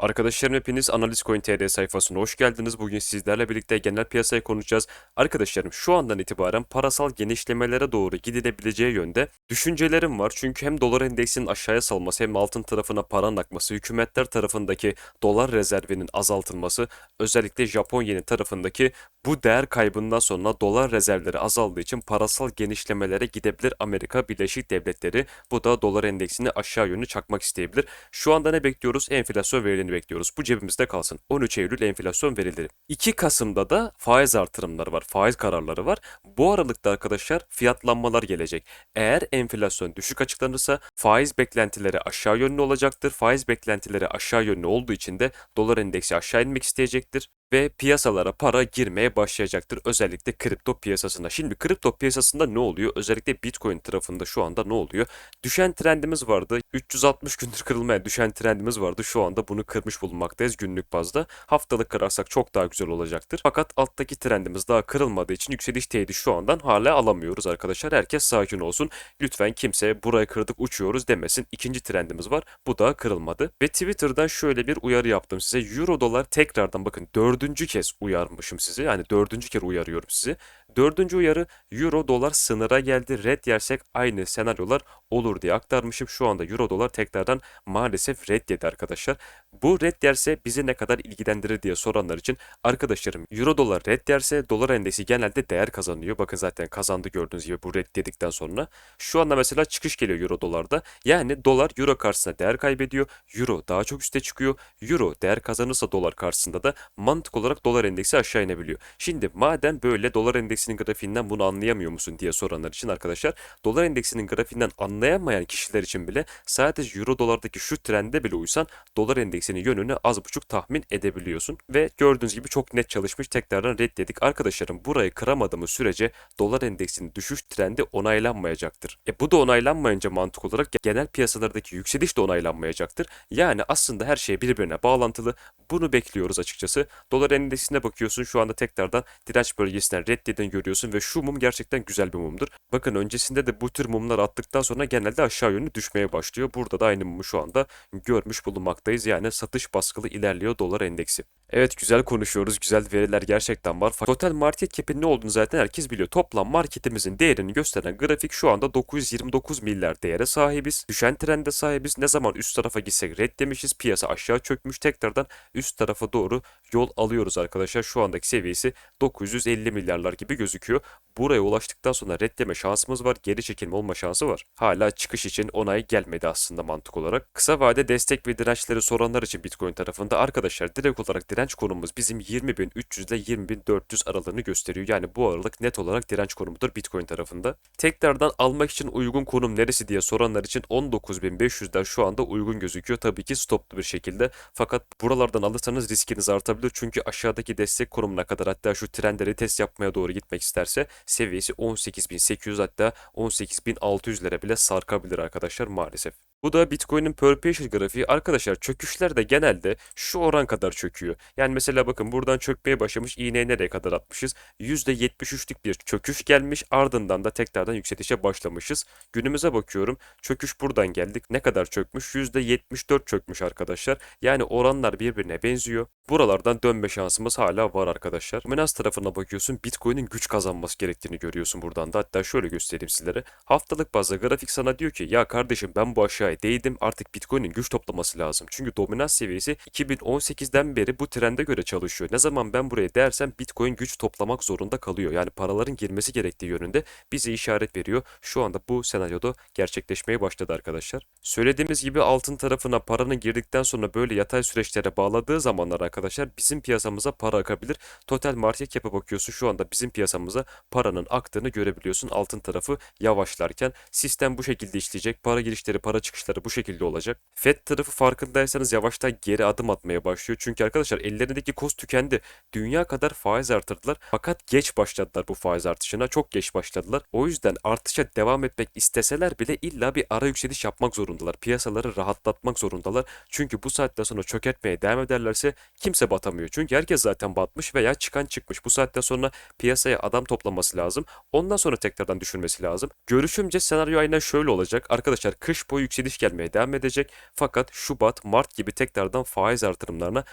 Arkadaşlarım hepiniz Analiz Coin TR sayfasına hoş geldiniz. Bugün sizlerle birlikte genel piyasayı konuşacağız. Arkadaşlarım şu andan itibaren parasal genişlemelere doğru gidilebileceği yönde düşüncelerim var. Çünkü hem dolar endeksinin aşağıya salması hem altın tarafına paranın akması, hükümetler tarafındaki dolar rezervinin azaltılması, özellikle Japon yeni tarafındaki bu değer kaybından sonra dolar rezervleri azaldığı için parasal genişlemelere gidebilir Amerika Birleşik Devletleri. Bu da dolar endeksini aşağı yönlü çakmak isteyebilir. Şu anda ne bekliyoruz? Enflasyon verilerini bekliyoruz. Bu cebimizde kalsın. 13 Eylül enflasyon verileri. 2 Kasım'da da faiz artırımları var. Faiz kararları var. Bu aralıkta arkadaşlar fiyatlanmalar gelecek. Eğer enflasyon düşük açıklanırsa faiz beklentileri aşağı yönlü olacaktır. Faiz beklentileri aşağı yönlü olduğu için de dolar endeksi aşağı inmek isteyecektir ve piyasalara para girmeye başlayacaktır. Özellikle kripto piyasasında. Şimdi kripto piyasasında ne oluyor? Özellikle Bitcoin tarafında şu anda ne oluyor? Düşen trendimiz vardı. 360 gündür kırılmaya düşen trendimiz vardı. Şu anda bunu kırmış bulunmaktayız günlük bazda. Haftalık kırarsak çok daha güzel olacaktır. Fakat alttaki trendimiz daha kırılmadığı için yükseliş teyidi şu andan hala alamıyoruz arkadaşlar. Herkes sakin olsun. Lütfen kimse burayı kırdık uçuyoruz demesin. İkinci trendimiz var. Bu da kırılmadı. Ve Twitter'dan şöyle bir uyarı yaptım size. Euro dolar tekrardan bakın 4 dördüncü kez uyarmışım sizi. Yani dördüncü kere uyarıyorum sizi. Dördüncü uyarı Euro dolar sınıra geldi. Red yersek aynı senaryolar olur diye aktarmışım. Şu anda Euro dolar tekrardan maalesef red yedi arkadaşlar. Bu red yerse bizi ne kadar ilgilendirir diye soranlar için arkadaşlarım Euro dolar red yerse dolar endeksi genelde değer kazanıyor. Bakın zaten kazandı gördüğünüz gibi bu red dedikten sonra. Şu anda mesela çıkış geliyor Euro dolarda. Yani dolar Euro karşısında değer kaybediyor. Euro daha çok üste çıkıyor. Euro değer kazanırsa dolar karşısında da mantık olarak dolar endeksi aşağı inebiliyor. Şimdi madem böyle dolar endeksinin grafiğinden bunu anlayamıyor musun diye soranlar için arkadaşlar dolar endeksinin grafiğinden anlayamayan kişiler için bile sadece euro dolardaki şu trende bile uysan dolar endeksinin yönünü az buçuk tahmin edebiliyorsun. Ve gördüğünüz gibi çok net çalışmış tekrardan reddedik. Arkadaşlarım burayı kıramadığımız sürece dolar endeksinin düşüş trendi onaylanmayacaktır. E bu da onaylanmayınca mantık olarak genel piyasalardaki yükseliş de onaylanmayacaktır. Yani aslında her şey birbirine bağlantılı. Bunu bekliyoruz açıkçası. Dolar endeksine bakıyorsun şu anda tekrardan direnç bölgesinden görüyorsun ve şu mum gerçekten güzel bir mumdur. Bakın öncesinde de bu tür mumlar attıktan sonra genelde aşağı yönlü düşmeye başlıyor. Burada da aynı mumu şu anda görmüş bulunmaktayız. Yani satış baskılı ilerliyor dolar endeksi. Evet güzel konuşuyoruz. Güzel veriler gerçekten var. Total market cap'in ne olduğunu zaten herkes biliyor. Toplam marketimizin değerini gösteren grafik şu anda 929 milyar değere sahibiz. Düşen trende sahibiz. Ne zaman üst tarafa gitsek red demişiz. Piyasa aşağı çökmüş. Tekrardan üst tarafa doğru yol alıyoruz arkadaşlar. Şu andaki seviyesi 950 milyarlar gibi gözüküyor. Buraya ulaştıktan sonra reddeme şansımız var. Geri çekilme olma şansı var. Hala çıkış için onay gelmedi aslında mantık olarak. Kısa vade destek ve dirençleri soranlar için Bitcoin tarafında arkadaşlar direkt olarak direnç konumumuz bizim 20.300 ile 20.400 aralığını gösteriyor. Yani bu aralık net olarak direnç konumudur Bitcoin tarafında. Tekrardan almak için uygun konum neresi diye soranlar için 19.500'den şu anda uygun gözüküyor. Tabii ki stoplu bir şekilde. Fakat buralardan alırsanız riskiniz artabilir. Çünkü aşağıdaki destek konumuna kadar hatta şu trendleri test yapmaya doğru gitmek isterse seviyesi 18.800 hatta 18.600'lere bile sarkabilir arkadaşlar maalesef. Bu da Bitcoin'in per patient grafiği. Arkadaşlar çöküşler de genelde şu oran kadar çöküyor. Yani mesela bakın buradan çökmeye başlamış iğneye nereye kadar atmışız? %73'lük bir çöküş gelmiş ardından da tekrardan yükselişe başlamışız. Günümüze bakıyorum çöküş buradan geldik. Ne kadar çökmüş? %74 çökmüş arkadaşlar. Yani oranlar birbirine benziyor. Buralardan dönme şansımız hala var arkadaşlar. Menas tarafına bakıyorsun Bitcoin'in güç kazanması gerektiğini görüyorsun buradan da. Hatta şöyle göstereyim sizlere. Haftalık bazda grafik sana diyor ki ya kardeşim ben bu aşağı aşağıya değdim artık Bitcoin'in güç toplaması lazım. Çünkü dominans seviyesi 2018'den beri bu trende göre çalışıyor. Ne zaman ben buraya dersem Bitcoin güç toplamak zorunda kalıyor. Yani paraların girmesi gerektiği yönünde bize işaret veriyor. Şu anda bu senaryoda gerçekleşmeye başladı arkadaşlar. Söylediğimiz gibi altın tarafına paranın girdikten sonra böyle yatay süreçlere bağladığı zamanlar arkadaşlar bizim piyasamıza para akabilir. Total market cap'e bakıyorsun şu anda bizim piyasamıza paranın aktığını görebiliyorsun. Altın tarafı yavaşlarken sistem bu şekilde işleyecek. Para girişleri, para çıkışları bu şekilde olacak. FED tarafı farkındaysanız yavaştan geri adım atmaya başlıyor. Çünkü arkadaşlar Ellerindeki koz tükendi. Dünya kadar faiz artırdılar. Fakat geç başladılar bu faiz artışına. Çok geç başladılar. O yüzden artışa devam etmek isteseler bile illa bir ara yükseliş yapmak zorundalar. Piyasaları rahatlatmak zorundalar. Çünkü bu saatten sonra çökertmeye devam ederlerse kimse batamıyor. Çünkü herkes zaten batmış veya çıkan çıkmış. Bu saatten sonra piyasaya adam toplaması lazım. Ondan sonra tekrardan düşürmesi lazım. Görüşümce senaryo aynen şöyle olacak. Arkadaşlar kış boyu yükseliş gelmeye devam edecek. Fakat Şubat, Mart gibi tekrardan faiz artırımlarına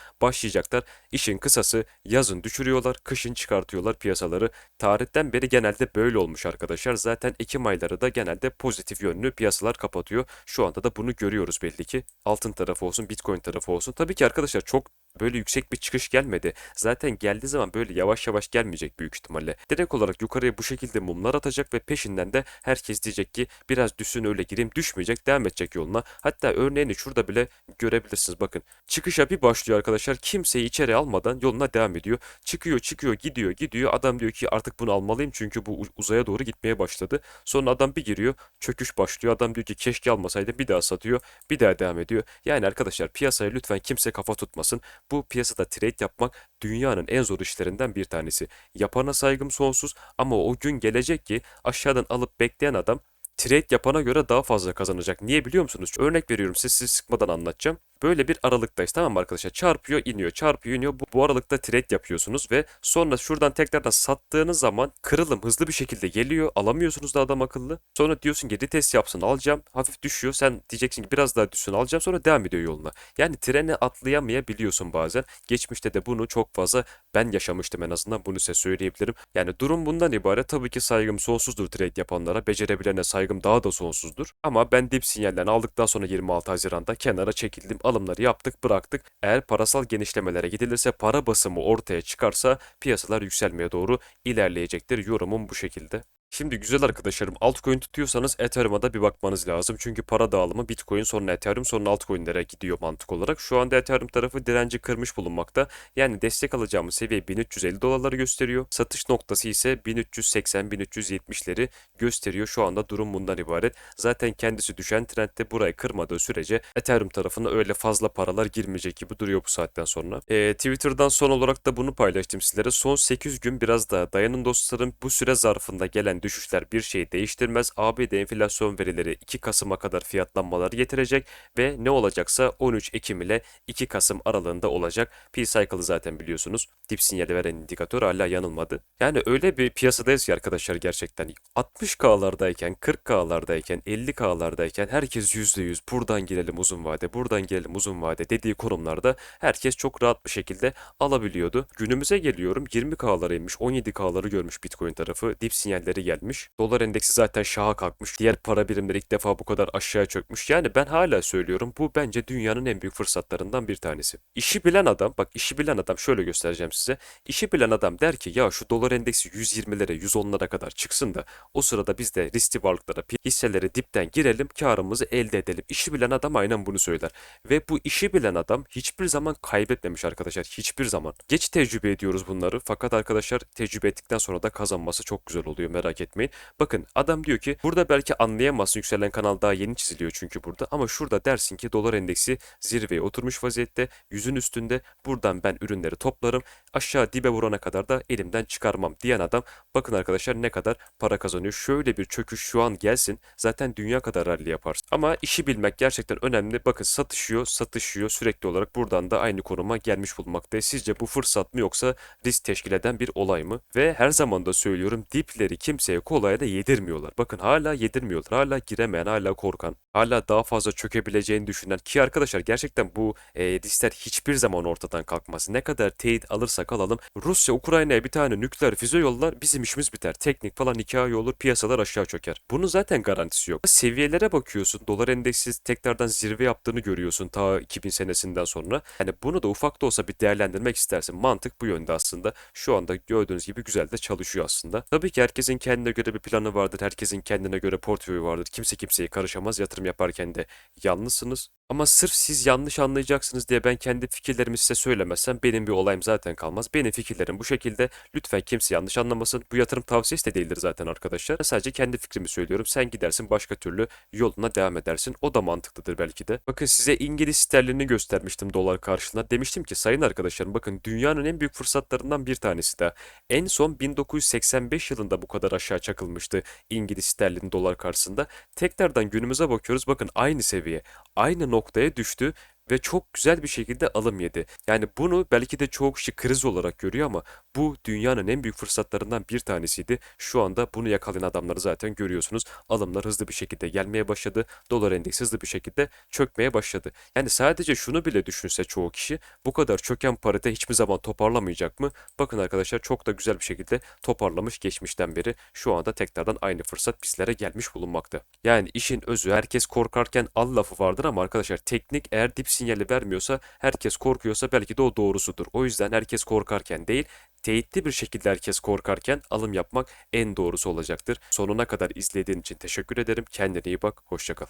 başlayacaklar. İşin kısası yazın düşürüyorlar, kışın çıkartıyorlar piyasaları. Tarihten beri genelde böyle olmuş arkadaşlar. Zaten Ekim ayları da genelde pozitif yönlü piyasalar kapatıyor. Şu anda da bunu görüyoruz belli ki. Altın tarafı olsun, Bitcoin tarafı olsun. Tabii ki arkadaşlar çok böyle yüksek bir çıkış gelmedi. Zaten geldiği zaman böyle yavaş yavaş gelmeyecek büyük ihtimalle. Direkt olarak yukarıya bu şekilde mumlar atacak ve peşinden de herkes diyecek ki biraz düşsün öyle gireyim düşmeyecek devam edecek yoluna. Hatta örneğini şurada bile görebilirsiniz bakın. Çıkışa bir başlıyor arkadaşlar kimseyi içeri almadan yoluna devam ediyor. Çıkıyor çıkıyor gidiyor gidiyor adam diyor ki artık bunu almalıyım çünkü bu uzaya doğru gitmeye başladı. Sonra adam bir giriyor çöküş başlıyor adam diyor ki keşke almasaydım bir daha satıyor bir daha devam ediyor. Yani arkadaşlar piyasaya lütfen kimse kafa tutmasın. Bu piyasada trade yapmak dünyanın en zor işlerinden bir tanesi. Yapana saygım sonsuz ama o gün gelecek ki aşağıdan alıp bekleyen adam trade yapana göre daha fazla kazanacak. Niye biliyor musunuz? Örnek veriyorum size sizi sıkmadan anlatacağım. Böyle bir aralıktayız tamam mı arkadaşlar? Çarpıyor iniyor çarpıyor iniyor. Bu, bu aralıkta trade yapıyorsunuz ve sonra şuradan tekrardan sattığınız zaman kırılım hızlı bir şekilde geliyor. Alamıyorsunuz da adam akıllı. Sonra diyorsun ki retest yapsın alacağım. Hafif düşüyor. Sen diyeceksin ki biraz daha düşsün alacağım. Sonra devam ediyor yoluna. Yani treni atlayamayabiliyorsun bazen. Geçmişte de bunu çok fazla ben yaşamıştım en azından. Bunu size söyleyebilirim. Yani durum bundan ibaret. Tabii ki saygım sonsuzdur trade yapanlara. Becerebilene saygım daha da sonsuzdur. Ama ben dip sinyallerini aldıktan sonra 26 Haziran'da kenara çekildim alımları yaptık bıraktık. Eğer parasal genişlemelere gidilirse para basımı ortaya çıkarsa piyasalar yükselmeye doğru ilerleyecektir. Yorumum bu şekilde. Şimdi güzel arkadaşlarım altcoin tutuyorsanız Ethereum'a da bir bakmanız lazım. Çünkü para dağılımı Bitcoin sonra Ethereum sonra altcoin'lere gidiyor mantık olarak. Şu anda Ethereum tarafı direnci kırmış bulunmakta. Yani destek alacağımız seviye 1350 dolarları gösteriyor. Satış noktası ise 1380-1370'leri gösteriyor. Şu anda durum bundan ibaret. Zaten kendisi düşen trendde burayı kırmadığı sürece Ethereum tarafına öyle fazla paralar girmeyecek gibi duruyor bu saatten sonra. Ee, Twitter'dan son olarak da bunu paylaştım sizlere. Son 8 gün biraz daha dayanın dostlarım. Bu süre zarfında gelen düşüşler bir şeyi değiştirmez. ABD enflasyon verileri 2 Kasım'a kadar fiyatlanmaları getirecek ve ne olacaksa 13 Ekim ile 2 Kasım aralığında olacak. P-Cycle'ı zaten biliyorsunuz. Dip sinyali veren indikatör hala yanılmadı. Yani öyle bir piyasadayız ki arkadaşlar gerçekten 60K'lardayken, 40K'lardayken, 50K'lardayken herkes %100 buradan girelim uzun vade, buradan girelim uzun vade dediği konumlarda herkes çok rahat bir şekilde alabiliyordu. Günümüze geliyorum 20K'lara inmiş, 17K'ları görmüş Bitcoin tarafı. Dip sinyalleri gelmiş. Dolar endeksi zaten şaha kalkmış. Diğer para birimleri ilk defa bu kadar aşağıya çökmüş. Yani ben hala söylüyorum bu bence dünyanın en büyük fırsatlarından bir tanesi. İşi bilen adam, bak işi bilen adam şöyle göstereceğim size. İşi bilen adam der ki ya şu dolar endeksi 120'lere 110'lara kadar çıksın da o sırada biz de riskli varlıklara hisselere dipten girelim karımızı elde edelim. İşi bilen adam aynen bunu söyler. Ve bu işi bilen adam hiçbir zaman kaybetmemiş arkadaşlar. Hiçbir zaman. Geç tecrübe ediyoruz bunları. Fakat arkadaşlar tecrübe ettikten sonra da kazanması çok güzel oluyor merak etmeyin. Bakın adam diyor ki burada belki anlayamazsın yükselen kanal daha yeni çiziliyor çünkü burada. Ama şurada dersin ki dolar endeksi zirveye oturmuş vaziyette. Yüzün üstünde buradan ben ürünleri toplarım. Aşağı dibe vurana kadar da elimden çıkarmam diyen adam bakın arkadaşlar ne kadar para kazanıyor. Şöyle bir çöküş şu an gelsin zaten dünya kadar rally yaparsın. Ama işi bilmek gerçekten önemli. Bakın satışıyor, satışıyor sürekli olarak buradan da aynı konuma gelmiş bulunmakta. Sizce bu fırsat mı yoksa risk teşkil eden bir olay mı? Ve her zaman da söylüyorum dipleri kimseye kolay da yedirmiyorlar. Bakın hala yedirmiyorlar. Hala giremeyen, hala korkan, hala daha fazla çökebileceğini düşünen ki arkadaşlar gerçekten bu e, riskler hiçbir zaman ortadan kalkmaz. Ne kadar teyit alırsak alalım Rusya Ukrayna'ya bir tane nükleer füze yollar bizim işimiz biter. Teknik falan hikaye olur piyasalar aşağı çöker. Bunun zaten garantisi yok. Seviyelere bakıyorsun dolar endeksi tekrardan zirve yaptığını görüyorsun ta 2000 senesinden sonra. Yani bunu da ufak da olsa bir değerlendirmek istersin. Mantık bu yönde aslında. Şu anda gördüğünüz gibi güzel de çalışıyor aslında. Tabii ki herkesin kendine göre bir planı vardır. Herkesin kendine göre portföyü vardır. Kimse kimseye karışamaz. Yatırım yaparken de yalnızsınız. Ama sırf siz yanlış anlayacaksınız diye ben kendi fikirlerimi size söylemezsem benim bir olayım zaten kalmaz. Benim fikirlerim bu şekilde. Lütfen kimse yanlış anlamasın. Bu yatırım tavsiyesi de değildir zaten arkadaşlar. Sadece kendi fikrimi söylüyorum. Sen gidersin başka türlü yoluna devam edersin. O da mantıklıdır belki de. Bakın size İngiliz sterlini göstermiştim dolar karşılığında. Demiştim ki sayın arkadaşlarım bakın dünyanın en büyük fırsatlarından bir tanesi de. En son 1985 yılında bu kadar aşağı çakılmıştı İngiliz sterlin dolar karşısında. Tekrardan günümüze bakıyoruz. Bakın aynı seviye, aynı noktaya düştü ve çok güzel bir şekilde alım yedi. Yani bunu belki de çoğu kişi kriz olarak görüyor ama bu dünyanın en büyük fırsatlarından bir tanesiydi. Şu anda bunu yakalayan adamları zaten görüyorsunuz. Alımlar hızlı bir şekilde gelmeye başladı. Dolar endeksi hızlı bir şekilde çökmeye başladı. Yani sadece şunu bile düşünse çoğu kişi bu kadar çöken parite hiçbir zaman toparlamayacak mı? Bakın arkadaşlar çok da güzel bir şekilde toparlamış geçmişten beri. Şu anda tekrardan aynı fırsat bizlere gelmiş bulunmakta. Yani işin özü herkes korkarken al lafı vardır ama arkadaşlar teknik eğer dip sinyali vermiyorsa herkes korkuyorsa belki de o doğrusudur. O yüzden herkes korkarken değil teyitli bir şekilde herkes korkarken alım yapmak en doğrusu olacaktır. Sonuna kadar izlediğin için teşekkür ederim. Kendine iyi bak. Hoşçakal.